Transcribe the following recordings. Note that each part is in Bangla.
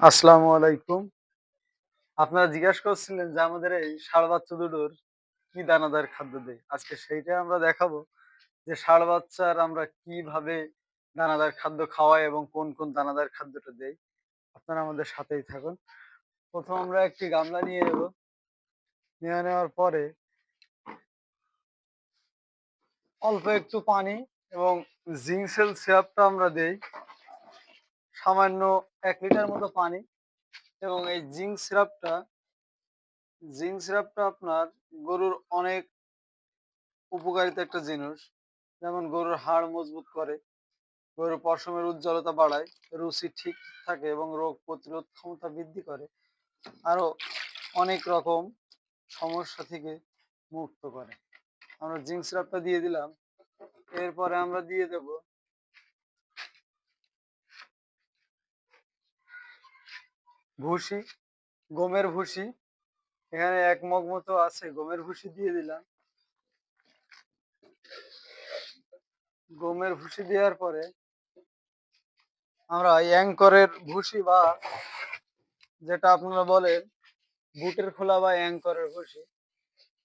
আসসালামু আলাইকুম। আপনারা জিজ্ঞাসা করছিলেন যে আমাদের এই ষাঁড় বাচ্চা দুটোর কি দানাদার খাদ্য দেই? আজকে সেইটাই আমরা দেখাবো যে ষাঁড় বাচ্চার আমরা কীভাবে দানাদার খাদ্য খাওয়াই এবং কোন, কোন দানাদার খাদ্যটা দেই। আপনারা আমাদের সাথেই থাকুন। প্রথম আমরা একটি গামলা নিয়ে নেব। নিয়ে নেওয়ার পরে অল্প একটু পানি এবং জিঙ্কসেল সিরাপটা আমরা দেই। সামান্য ১ লিটার মতো পানি এবং এই জিঙ্ক সিরাপটা জিঙ্ক সিরাপটা আপনার গরুর অনেক উপকারিতা একটা জিনিস। যেমন গরুর হাড় মজবুত করে, গরুর পশমের উজ্জ্বলতা বাড়ায়, রুচি ঠিক থাকে এবং রোগ প্রতিরোধ ক্ষমতা বৃদ্ধি করে। আরও অনেক রকম সমস্যা থেকে মুক্ত করে। আমরা জিঙ্ক সিরাপটা দিয়ে দিলাম। এরপরে আমরা দিয়ে দেব ভুসি, গমের ভুসি। এখানে ১ মগ মতো আছে গমের ভুসি দিয়ে দিলাম। গমের ভুসি দেওয়ার পরে আমরা অ্যাঙ্করের ভুসি বা যেটা আপনারা বলেন বুটের খোলা বা অ্যাঙ্করের ভুসি।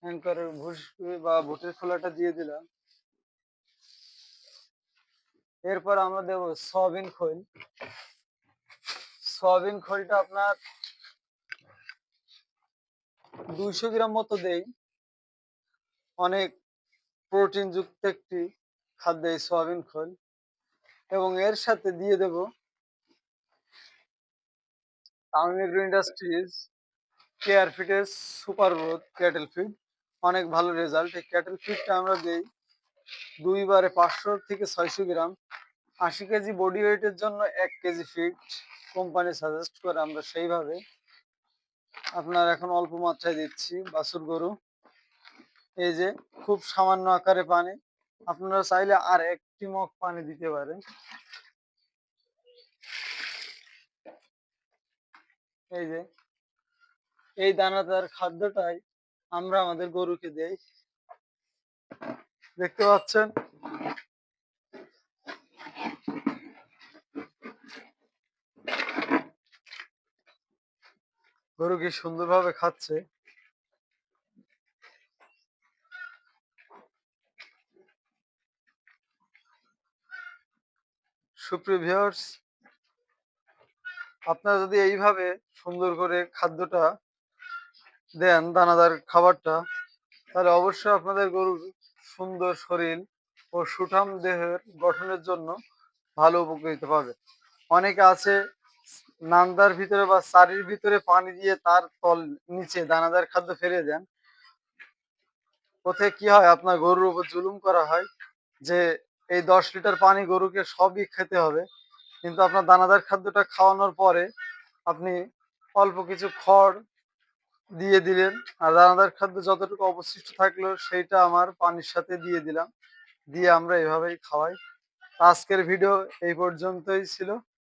অ্যাঙ্করের ভুসি বা বুটের খোলাটা দিয়ে দিলাম। এরপর আমরা দেব সয়াবিন খৈল। সয়াবিন খৈলটা আপনার ২০০ গ্রাম মতো দেই। অনেক প্রোটিনযুক্ত একটি খাদ্য এই সয়াবিন খৈল এবং এর সাথে দিয়ে দেব এগ্রো ইন্ডাস্ট্রিজ কেয়ার ফিটের সুপার গ্রোথ ক্যাটেল ফিড। অনেক ভালো রেজাল্ট। এই ক্যাটেল ফিডটা আমরা দিই ২ বারে ৫০০ থেকে ৬০০ গ্রাম। ৮০ কেজি বডি ওয়েটের জন্য এক কেজি ফিট কোম্পানি সাজেস্ট করে আমরা সেইভাবে আপনার এখন অল্প মাত্রায় দিচ্ছি বাছুর গরু। এই যে খুব সামান্য আকারে পানি। আপনারা চাইলে আর ১ টি মগ পানি দিতে পারেন। এই যে এই দানাদার খাদ্যটাই আমরা আমাদের গরুকে দেই। দেখতে পাচ্ছেন? গরু কি সুন্দরভাবে খাচ্ছে। সুপ্রিয় ভিউয়ার্স, আপনারা যদি এইভাবে সুন্দর করে খাদ্যটা দেন, দানাদার খাবারটা, তাহলে অবশ্যই আপনাদের গরুর সুন্দর শরীর ও সুঠাম দেহের গঠনের জন্য ভালো উপকৃত পাবে। অনেকে আছে নান্দার ভিতরে বা সারির ভিতরে পানি দিয়ে তার তল নিচে দানাদার খাদ্য ফেলে দেন। ওতে কি হয় আপনার গরুর উপর জুলুম করা হয় যে এই ১০ লিটার পানি গরুকে সবই খেতে হবে। কিন্তু আপনার দানাদার খাদ্যটা খাওয়ানোর পরে আপনি অল্প কিছু খড় দিয়ে দিলেন। আর দানাদার খাদ্য যতটুকু অবশিষ্ট থাকল সেইটা আমার পানির সাথে দিয়ে দিলাম। দিয়ে আমরা এভাবেই খাওয়াই। আজকের ভিডিও এই পর্যন্তই ছিল।